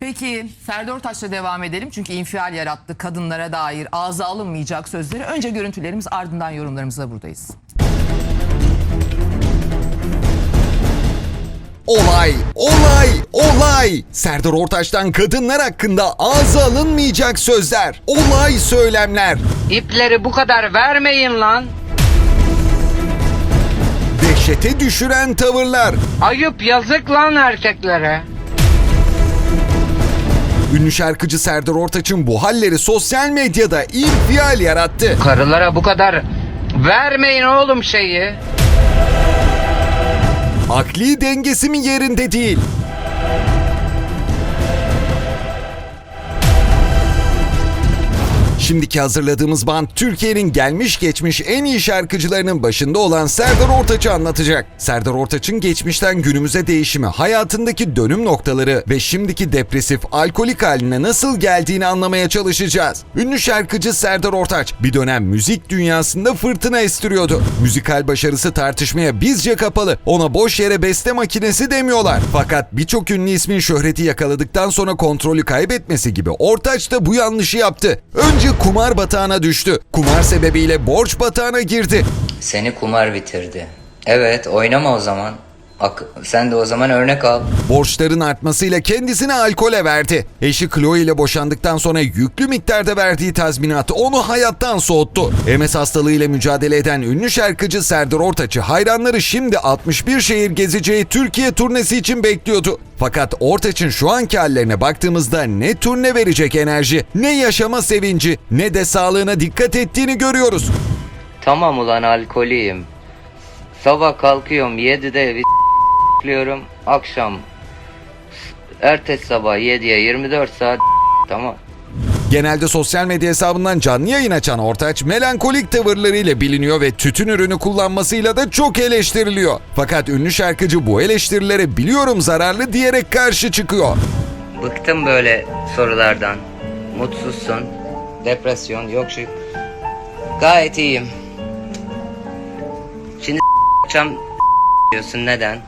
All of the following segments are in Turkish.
Peki Serdar Ortaç'la devam edelim. Çünkü infial yarattı kadınlara dair ağza alınmayacak sözleri. Önce görüntülerimiz ardından yorumlarımızla buradayız. Olay, olay, olay. Serdar Ortaç'tan kadınlar hakkında ağza alınmayacak sözler. Olay söylemler. İpleri bu kadar vermeyin lan. Dehşete düşüren tavırlar. Ayıp yazık lan erkeklere. Ünlü şarkıcı Serdar Ortaç'ın bu halleri sosyal medyada infial yarattı. Karılara bu kadar vermeyin oğlum şeyi. Akli dengesi mi yerinde değil? Şimdiki hazırladığımız band Türkiye'nin gelmiş geçmiş en iyi şarkıcılarının başında olan Serdar Ortaç'ı anlatacak. Serdar Ortaç'ın geçmişten günümüze değişimi, hayatındaki dönüm noktaları ve şimdiki depresif, alkolik haline nasıl geldiğini anlamaya çalışacağız. Ünlü şarkıcı Serdar Ortaç bir dönem müzik dünyasında fırtına estiriyordu. Müzikal başarısı tartışmaya bizce kapalı. Ona boş yere beste makinesi demiyorlar. Fakat birçok ünlü ismin şöhreti yakaladıktan sonra kontrolü kaybetmesi gibi Ortaç da bu yanlışı yaptı. Önce kumar batağına düştü. Kumar sebebiyle borç batağına girdi. Seni kumar bitirdi. Evet oynama o zaman. Ak- sen de o zaman örnek al. Borçların artmasıyla kendisini alkole verdi. Eşi Chloe ile boşandıktan sonra yüklü miktarda verdiği tazminat onu hayattan soğuttu. MS hastalığıyla mücadele eden ünlü şarkıcı Serdar Ortaç'ı hayranları şimdi 61 şehir gezeceği Türkiye turnesi için bekliyordu. Fakat Ortaç'ın şu anki hallerine baktığımızda ne turne verecek enerji, ne yaşama sevinci, ne de sağlığına dikkat ettiğini görüyoruz. Tamam ulan alkoliyim. Sabah kalkıyorum 7'de bir s**liyorum. Akşam ertesi sabah 7'ye 24 saat tamam. Genelde sosyal medya hesabından canlı yayın açan Ortaç melankolik tavırlarıyla biliniyor ve tütün ürünü kullanmasıyla da çok eleştiriliyor. Fakat ünlü şarkıcı bu eleştirilere biliyorum zararlı diyerek karşı çıkıyor. Bıktım böyle sorulardan. Mutsuzsun. Depresyon yok şu. Gayet iyiyim. Şimdi diyorsun neden?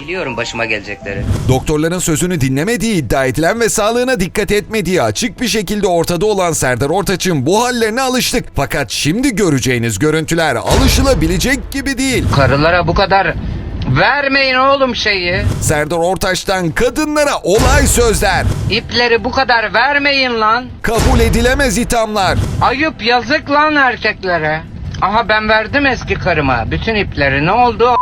Biliyorum başıma gelecekleri. Doktorların sözünü dinlemediği iddia edilen ve sağlığına dikkat etmediği açık bir şekilde ortada olan Serdar Ortaç'ın bu hallerine alıştık. Fakat şimdi göreceğiniz görüntüler alışılabilecek gibi değil. Karılara bu kadar vermeyin oğlum şeyi. Serdar Ortaç'tan kadınlara olay sözler, İpleri bu kadar vermeyin lan. kabul edilemez ithamlar. Ayıp yazık lan erkeklere. Aha ben verdim eski karıma bütün ipleri ne oldu?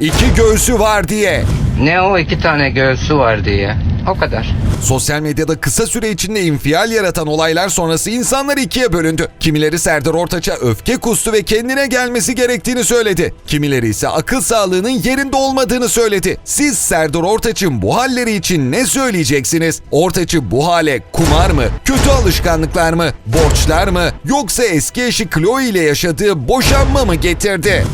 İki göğsü var diye. Ne o iki tane göğsü var diye. O kadar. Sosyal medyada kısa süre içinde infial yaratan olaylar sonrası insanlar ikiye bölündü. Kimileri Serdar Ortaç'a öfke kustu ve kendine gelmesi gerektiğini söyledi. Kimileri ise akıl sağlığının yerinde olmadığını söyledi. Siz Serdar Ortaç'ın bu halleri için ne söyleyeceksiniz? Ortaç'ı bu hale kumar mı, kötü alışkanlıklar mı, borçlar mı yoksa eski eşi Chloe ile yaşadığı boşanma mı getirdi?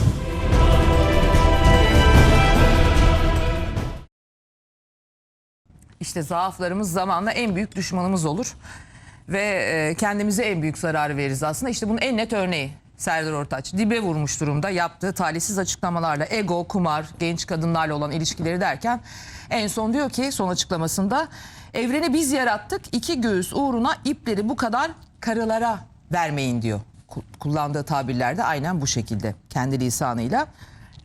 İşte zaaflarımız zamanla en büyük düşmanımız olur. Ve e, kendimize en büyük zararı veririz aslında. İşte bunun en net örneği Serdar Ortaç. Dibe vurmuş durumda yaptığı talihsiz açıklamalarla ego, kumar, genç kadınlarla olan ilişkileri derken en son diyor ki son açıklamasında evreni biz yarattık iki göğüs uğruna ipleri bu kadar karılara vermeyin diyor. Ku- Kullandığı tabirlerde aynen bu şekilde kendi lisanıyla.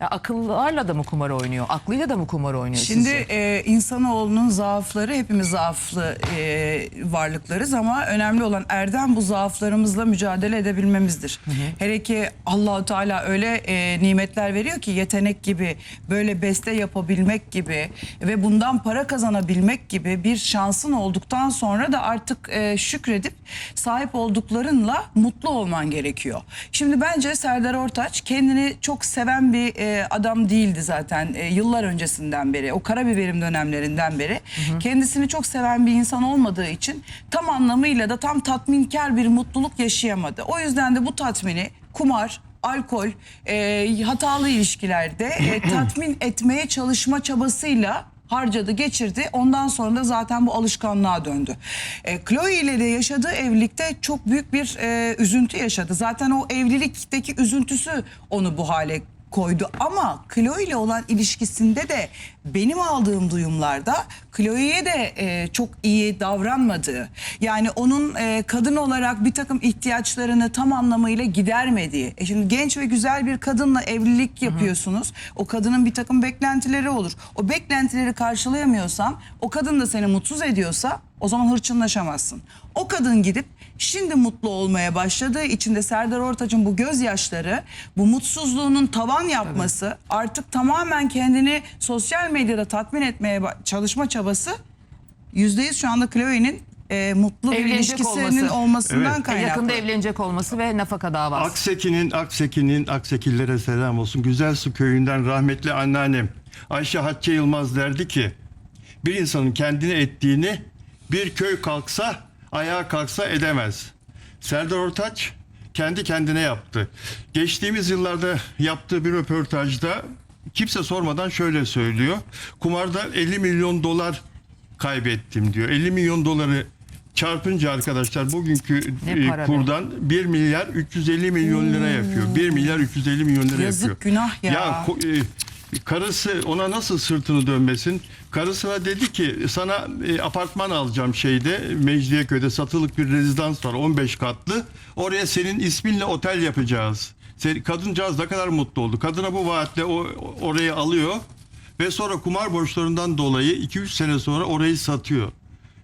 Ya akıllarla da mı kumar oynuyor? Aklıyla da mı kumar oynuyor Şimdi sizce? e, insanoğlunun zaafları hepimiz zaaflı e, varlıklarız ama önemli olan erdem bu zaaflarımızla mücadele edebilmemizdir. Hele ki Allahu Teala öyle e, nimetler veriyor ki yetenek gibi böyle beste yapabilmek gibi ve bundan para kazanabilmek gibi bir şansın olduktan sonra da artık e, şükredip sahip olduklarınla mutlu olman gerekiyor. Şimdi bence Serdar Ortaç kendini çok seven bir e, adam değildi zaten e, yıllar öncesinden beri. O karabiberim dönemlerinden beri. Kendisini çok seven bir insan olmadığı için tam anlamıyla da tam tatminkar bir mutluluk yaşayamadı. O yüzden de bu tatmini kumar, alkol, e, hatalı ilişkilerde e, tatmin etmeye çalışma çabasıyla harcadı, geçirdi. Ondan sonra da zaten bu alışkanlığa döndü. E, Chloe ile de yaşadığı evlilikte çok büyük bir e, üzüntü yaşadı. Zaten o evlilikteki üzüntüsü onu bu hale koydu ama Chloe ile olan ilişkisinde de benim aldığım duyumlarda Chloe'ye de e, çok iyi davranmadığı, yani onun e, kadın olarak bir takım ihtiyaçlarını tam anlamıyla gidermediği. E şimdi genç ve güzel bir kadınla evlilik yapıyorsunuz. O kadının bir takım beklentileri olur. O beklentileri karşılayamıyorsan, o kadın da seni mutsuz ediyorsa o zaman hırçınlaşamazsın. O kadın gidip şimdi mutlu olmaya başladığı için de Serdar Ortaç'ın bu gözyaşları, bu mutsuzluğunun tavan yapması, artık tamamen kendini sosyal medyada tatmin etmeye çalışma çabası yüzde yüz şu anda Chloe'nin e, mutlu bir Evlenecek ilişkisinin olması. olmasından Evet. kaynaklı. Yakında evlenecek olması ve nafaka davası. Akseki'nin, Akseki'nin, Aksekillere selam olsun. Güzel Su köyünden rahmetli anneannem Ayşe Hatice Yılmaz derdi ki bir insanın kendine ettiğini bir köy kalksa ayağa kalksa edemez. Serdar Ortaç kendi kendine yaptı. Geçtiğimiz yıllarda yaptığı bir röportajda kimse sormadan şöyle söylüyor. Kumarda 50 milyon dolar kaybettim diyor. 50 milyon doları çarpınca arkadaşlar bugünkü e, kurdan 1 milyar 350 milyon lira yapıyor. 1 milyar 350 milyon lira Yazık, yapıyor. günah ya. ko- e, karısı ona nasıl sırtını dönmesin? Karısına dedi ki sana e, apartman alacağım şeyde Mecidiyeköy'de satılık bir rezidans var 15 katlı. Oraya senin isminle otel yapacağız. Sen, kadıncağız ne kadar mutlu oldu. Kadına bu vaatle o, orayı alıyor ve sonra kumar borçlarından dolayı 2-3 sene sonra orayı satıyor.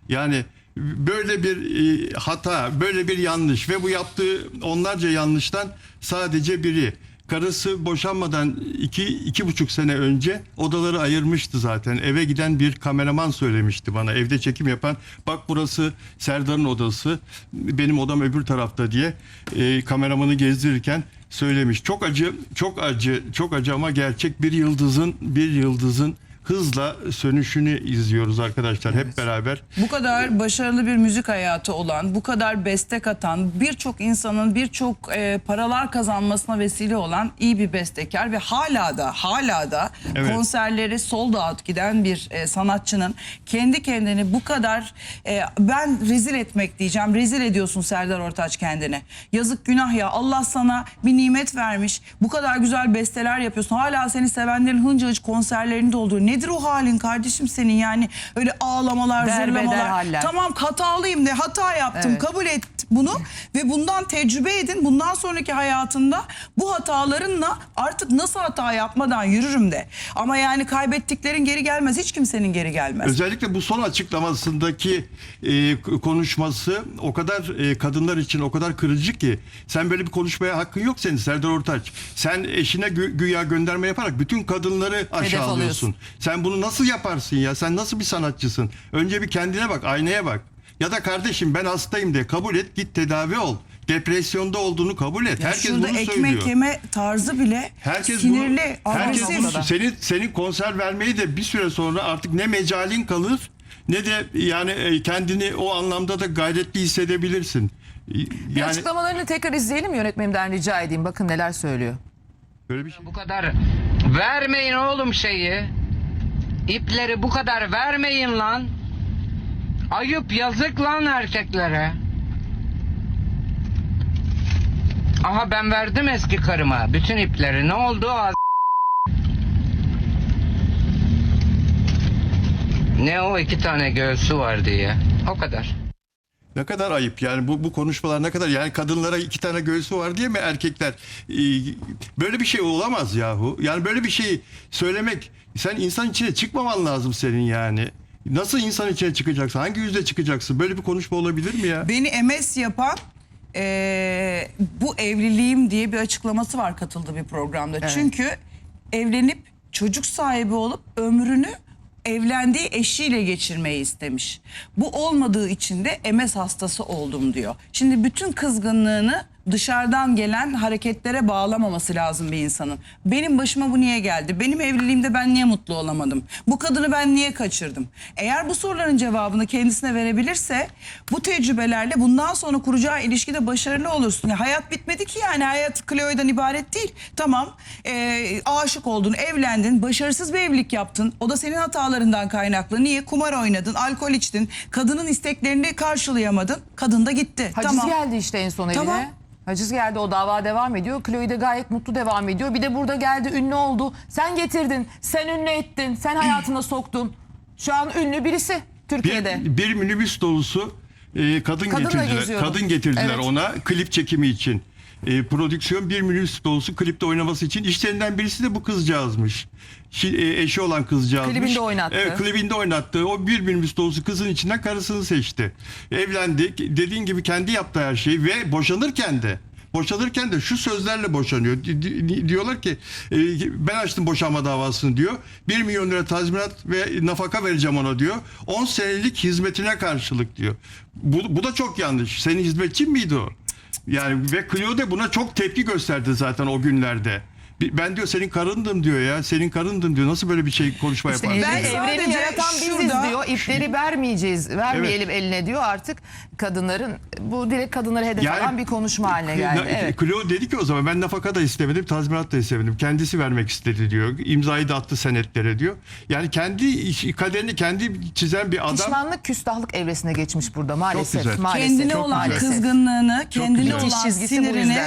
Yani böyle bir e, hata, böyle bir yanlış ve bu yaptığı onlarca yanlıştan sadece biri. Karısı boşanmadan iki, iki buçuk sene önce odaları ayırmıştı zaten. Eve giden bir kameraman söylemişti bana. Evde çekim yapan bak burası Serdar'ın odası benim odam öbür tarafta diye e, kameramanı gezdirirken söylemiş. Çok acı, çok acı, çok acı ama gerçek bir yıldızın bir yıldızın hızla sönüşünü izliyoruz arkadaşlar hep beraber. Bu kadar başarılı bir müzik hayatı olan, bu kadar beste katan, birçok insanın birçok e, paralar kazanmasına vesile olan iyi bir bestekar ve hala da hala da Evet. konserleri sold out giden bir e, sanatçının kendi kendini bu kadar e, ben rezil etmek diyeceğim. Rezil ediyorsun Serdar Ortaç kendini. Yazık günah ya. Allah sana bir nimet vermiş. Bu kadar güzel besteler yapıyorsun. Hala seni sevenlerin hınca hınç konserlerini dolduruyor. Nedir o halin kardeşim senin yani? Öyle ağlamalar, Derbeder haller. Tamam hatalıyım de hata yaptım. Evet. Kabul et bunu ve bundan tecrübe edin. Bundan sonraki hayatında bu hatalarınla artık nasıl hata yapmadan yürürüm de. Ama yani kaybettiklerin geri gelmez. Hiç kimsenin geri gelmez. Özellikle bu son açıklamasındaki e, konuşması o kadar e, kadınlar için o kadar kırıcı ki sen böyle bir konuşmaya hakkın yok senin Serdar Ortaç. Sen eşine gü- güya gönderme yaparak bütün kadınları aşağılıyorsun. Sen bunu nasıl yaparsın ya? Sen nasıl bir sanatçısın? Önce bir kendine bak, aynaya bak. Ya da kardeşim ben hastayım de kabul et, git tedavi ol. Depresyonda olduğunu kabul et. Ya Herkes şurada bunu ekmek söylüyor. yeme tarzı bile Herkes sinirli, bunu, herkes bunu, senin senin konser vermeyi de bir süre sonra artık ne mecalin kalır ne de yani e, kendini o anlamda da gayretli hissedebilirsin. Bir Yani açıklamalarını tekrar izleyelim yönetmenimden rica edeyim. Bakın neler söylüyor. böyle bir şey. Bu kadar vermeyin oğlum şeyi. İpleri bu kadar vermeyin lan. Ayıp yazık lan erkeklere. Aha ben verdim eski karıma bütün ipleri. Ne oldu? Az- Ne o iki tane göğsü var diye. O kadar. Ne kadar ayıp yani bu bu konuşmalar ne kadar yani kadınlara iki tane göğsü var diye mi erkekler e, böyle bir şey olamaz yahu. Yani böyle bir şey söylemek sen insan içine çıkmaman lazım senin yani. Nasıl insan içine çıkacaksın? Hangi yüzle çıkacaksın? Böyle bir konuşma olabilir mi ya? Beni MS yapan eee, bu evliliğim diye bir açıklaması var katıldığı bir programda. Çünkü evlenip çocuk sahibi olup ömrünü evlendiği eşiyle geçirmeyi istemiş. Bu olmadığı için de MS hastası oldum diyor. Şimdi bütün kızgınlığını dışarıdan gelen hareketlere bağlamaması lazım bir insanın. Benim başıma bu niye geldi? Benim evliliğimde ben niye mutlu olamadım? Bu kadını ben niye kaçırdım? Eğer bu soruların cevabını kendisine verebilirse bu tecrübelerle bundan sonra kuracağı ilişkide başarılı olursun. Ya hayat bitmedi ki yani hayat Chloe'den ibaret değil. Tamam e, aşık oldun, evlendin, başarısız bir evlilik yaptın. O da senin hatalarından kaynaklı. Niye? Kumar oynadın, alkol içtin, kadının isteklerini karşılayamadın. Kadın da gitti. Haciz tamam. geldi işte en son evine. Tamam. Haciz geldi o dava devam ediyor. Chloe de gayet mutlu devam ediyor. Bir de burada geldi ünlü oldu. Sen getirdin, sen ünlü ettin, sen hayatına soktun. Şu an ünlü birisi Türkiye'de. Bir, bir minibüs dolusu e, kadın Kadınla getirdiler. geziyorum. Kadın getirdiler Evet. ona klip çekimi için. E, prodüksiyon bir minibüs dolusu klipte oynaması için işlerinden birisi de bu kızcağızmış. Şi- e, eşi olan kızcağızmış. Klibinde oynattı. Evet klibinde oynattı. O bir minibüs dolusu kızın içinden karısını seçti. Evlendi. Dediğin gibi kendi yaptı her şeyi ve boşanırken de Boşanırken de şu sözlerle boşanıyor. Di- di- Diyorlar ki e, ben açtım boşanma davasını diyor. 1 milyon lira tazminat ve nafaka vereceğim ona diyor. 10 senelik hizmetine karşılık diyor. Bu, bu da çok yanlış. Senin hizmetçin miydi o? Yani ve Clio de buna çok tepki gösterdi zaten o günlerde. Ben diyor senin karındım diyor ya. Senin karındım diyor. Nasıl böyle bir şey konuşma İşte yaparsın? Ben evreni yaratan biziz şurada- diyor. İpleri vermeyeceğiz, vermeyelim eline diyor artık kadınların. Bu direkt kadınları hedef Yani- alan bir konuşma haline geldi. Na- Evet. Clio dedi ki o zaman ben nafaka da istemedim, tazminat da istemedim. Kendisi vermek istedi diyor. İmzayı da attı senetlere diyor. Yani kendi kaderini kendi çizen bir adam. Pişmanlık küstahlık evresine geçmiş burada maalesef. güzel. maalesef. kendine çok olan güzel. kızgınlığını, kendine olan sinirini.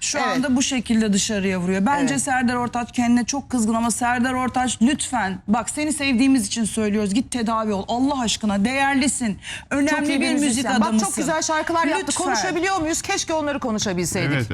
Şu Evet. anda bu şekilde dışarıya vuruyor. Bence Evet. Serdar Ortaç kendine çok kızgın ama Serdar Ortaç lütfen bak seni sevdiğimiz için söylüyoruz. Git tedavi ol. Allah aşkına değerlisin. Önemli bir müzik müzisyen. adamısın. Bak çok güzel şarkılar yaptı. Lütfen. Konuşabiliyor muyuz? Keşke onları konuşabilseydik. Evet,